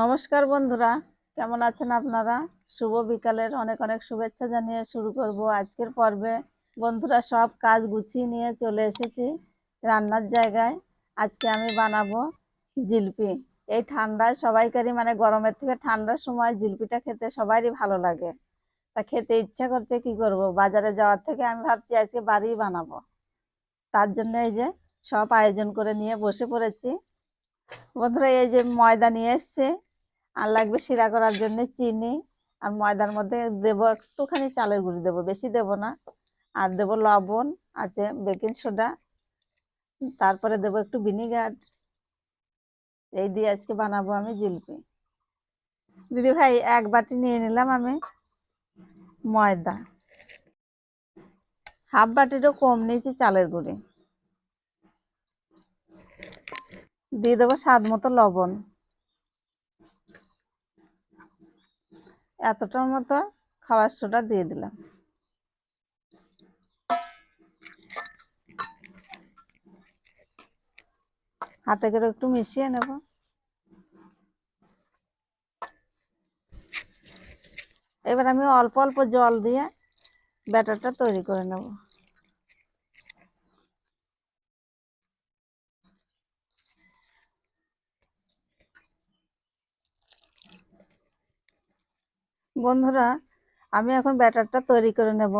নমস্কার বন্ধুরা, কেমন আছেন আপনারা? শুভ বিকালের অনেক অনেক শুভেচ্ছা জানিয়ে শুরু করব আজকের পর্বে। বন্ধুরা, সব কাজ গুছিয়ে নিয়ে চলে এসেছি রান্নার জায়গায়। আজকে আমি বানাবো জিলপি। এই ঠান্ডায় সবাইকারই মানে গরমের থেকে ঠান্ডার সময় জিলপিটা খেতে সবারই ভালো লাগে। তা খেতে ইচ্ছা করছে, কি করব? বাজারে যাওয়ার থেকে আমি ভাবছি আজকে বাড়িই বানাবো। তার জন্য এই যে সব আয়োজন করে নিয়ে বসে পড়েছি। বন্ধুরা, এই যে ময়দা নিয়ে এসছে। আর লাগবে শিরা করার জন্য চিনি আর ময়দার মধ্যে দেবো একটুখানি চালের গুঁড়ি দেবো, বেশি দেবো না। আর দেবো লবণ, আছে বেকিং সোডা। তারপরে দেবো একটু ভিনিগার। এই দিয়ে আজকে বানাবো আমি জিলিপি। দিদি ভাই, এক বাটি নিয়ে নিলাম আমি ময়দা। হাফ বাটিরও কম নিয়েছি চালের গুঁড়ি। দিয়ে দেবো স্বাদ মতো লবণ। এতটার মতো খাবার সোডা দিয়ে দিলাম। হাতে করে একটু মিশিয়ে নেব। এবার আমি অল্প অল্প জল দিয়ে ব্যাটারটা তৈরি করে নেব। বন্ধুরা, আমি এখন ব্যাটারটা তৈরি করে নেব।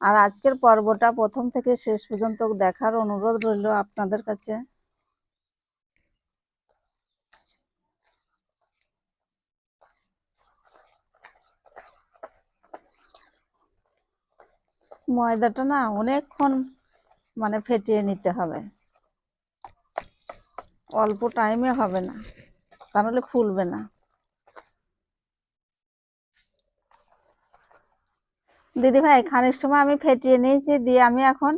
আর আজকের পর্বটা প্রথম থেকে শেষ পর্যন্ত দেখার অনুরোধ রইল আপনাদের কাছে। ময়দাটা না অনেকক্ষণ মানে ফেটিয়ে নিতে হবে। অল্প টাইমে হবে না, তাহলে ফুলবে না। দিদি ভাই, খানিক সময় আমি ফেটিয়ে নিয়েছি, দিয়ে আমি এখন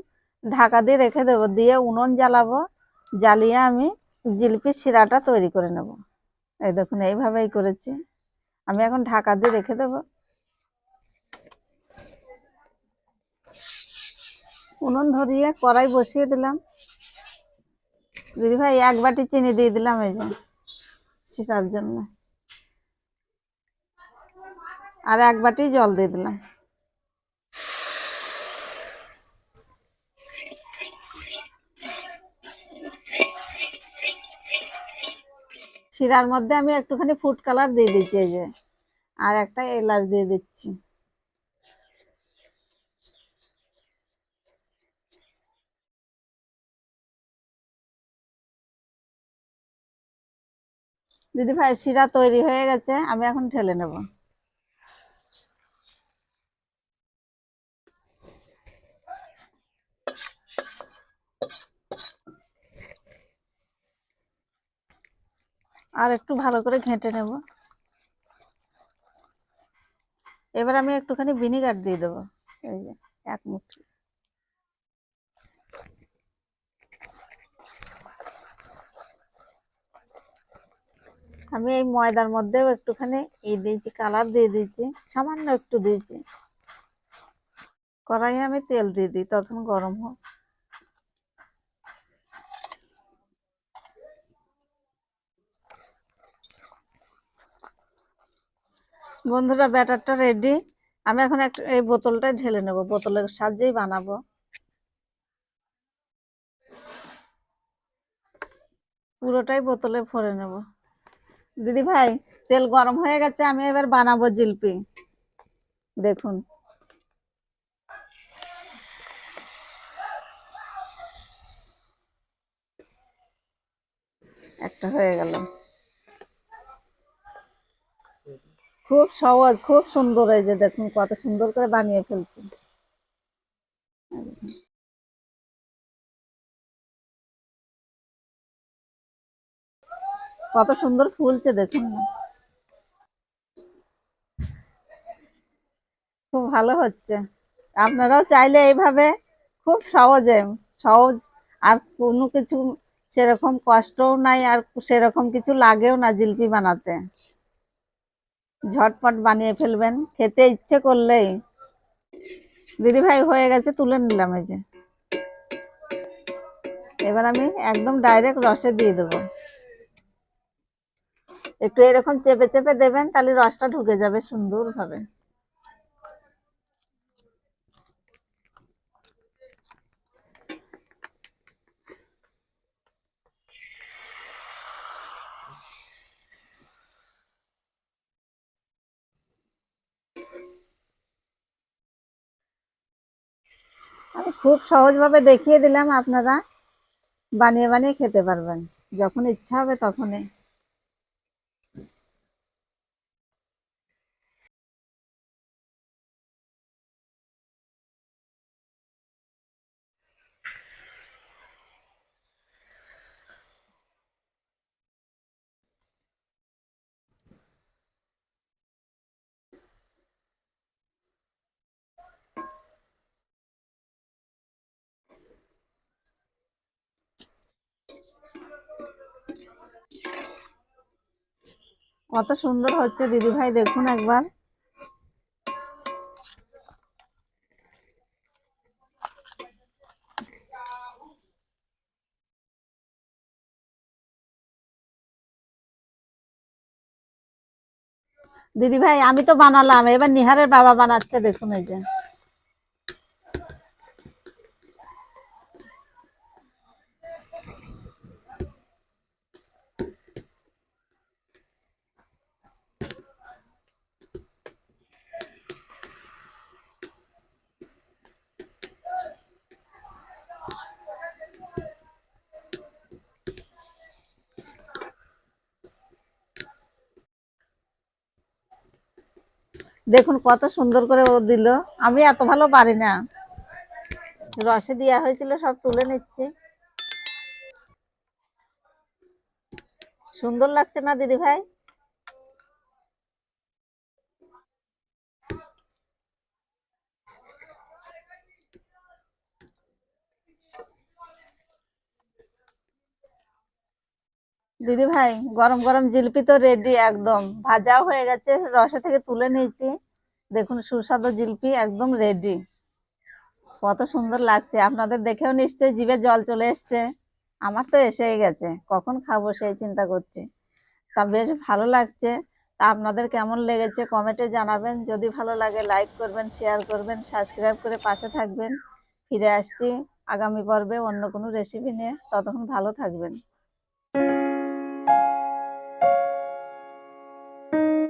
ঢাকা দিয়ে রেখে দেবো। দিয়ে উনুন জ্বালাবো, জ্বালিয়ে আমি জিলিপির শিরাটা তৈরি করে নেব। এই দেখুন, এইভাবেই করেছি। আমি এখন ঢাকা দিয়ে রেখে দেবো। উনুন ধরিয়ে কড়াই বসিয়ে দিলাম। দিদি ভাই, এক বাটি চিনি দিয়ে দিলাম এই যে শিরার জন্য। আর এক বাটি জল দিয়ে দিলাম। শিরার মধ্যে আমি একটুখানি ফুড কালার দিয়ে দিচ্ছি, এই যে। আর একটা এলাচ দিয়ে দিচ্ছি। দিদি ভাই শিরা তৈরি হয়ে গেছে, আমি এখন ঠেলে নেব। আর একটু ভালো করে ঘেঁটে নেব। এবার আমি একটুখানি ভিনিগার দিয়ে দেবো, এই যে এক মুঠি। আমি এই ময়দার মধ্যেও একটুখানি ই দিয়েছি, কালার দিয়ে দিয়েছি, সামান্য একটু দিয়েছি। কড়াইয়ে আমি তেল দিয়ে দিই তখন গরম হোক। বন্ধুরা, ব্যাটারটা রেডি আমি এখন একটা এই বোতলটাই ঢেলে নেব। বোতলের সাহায্যেই বানাবো। পুরোটাই বোতলে ভরে নেব। দিদি ভাই, তেল গরম হয়ে গেছে, আমি এবার বানাবো জিলপি। দেখুন। একটা হয়ে গেল। খুব সহজ, খুব সুন্দর এই যে দেখুন, কত সুন্দর করে বানিয়ে ফেলছি কত সুন্দর ফুলছে দেখুন খুব ভালো হচ্ছে। আপনারাও চাইলে এইভাবে খুব সহজে, সহজ আর কোনো কিছু সেরকম কষ্টও নাই আর সেরকম কিছু লাগেও না জিলিপি বানাতে। ঝটপট বানিয়ে ফেলবেন। খেতে ইচ্ছে করলেই। দিদি ভাই হয়ে গেছে, তুলে নিলাম এই যে। এবার আমি একদম ডাইরেক্ট রসে দিয়ে দেব। একটু এরকম চেপে চেপে দেবেন, তাহলে রসটা ঢুকে যাবে সুন্দরভাবে আমি খুব সহজভাবে দেখিয়ে দিলাম আপনারা। বানিয়ে বানিয়ে খেতে পারবেন। যখন ইচ্ছা হবে তখনই। কত সুন্দর হচ্ছে, দিদি ভাই দেখুন একবার। দিদি ভাই, আমি তো বানালাম, এবার নিহারের বাবা বানাচ্ছে, দেখুন এই যে। দেখুন, কত সুন্দর করে ও দিল। আমি এত ভালো পারি না। রসে দেওয়া হয়েছিল, সব তুলে নিচ্ছি। সুন্দর লাগছে না দিদি ভাই দিদি ভাই, গরম গরম জিলিপি তো রেডি একদম। ভাজাও হয়ে গেছে, রসে থেকে তুলে নিয়েছি। দেখুন, সুস্বাদু জিলিপি একদম রেডি কত সুন্দর লাগছে। আপনাদের দেখেও নিশ্চয়ই জিভে জল চলে এসছে। আমার তো এসেই গেছে। কখন খাব সেই চিন্তা করছি। তা বেশ ভালো লাগছে। তা আপনাদের কেমন লেগেছে কমেন্টে জানাবেন। যদি ভালো লাগে লাইক করবেন শেয়ার করবেন সাবস্ক্রাইব করে পাশে থাকবেন। ফিরে আসছি আগামী পর্বে অন্য কোনো রেসিপি নিয়ে। ততক্ষণ ভালো থাকবেন।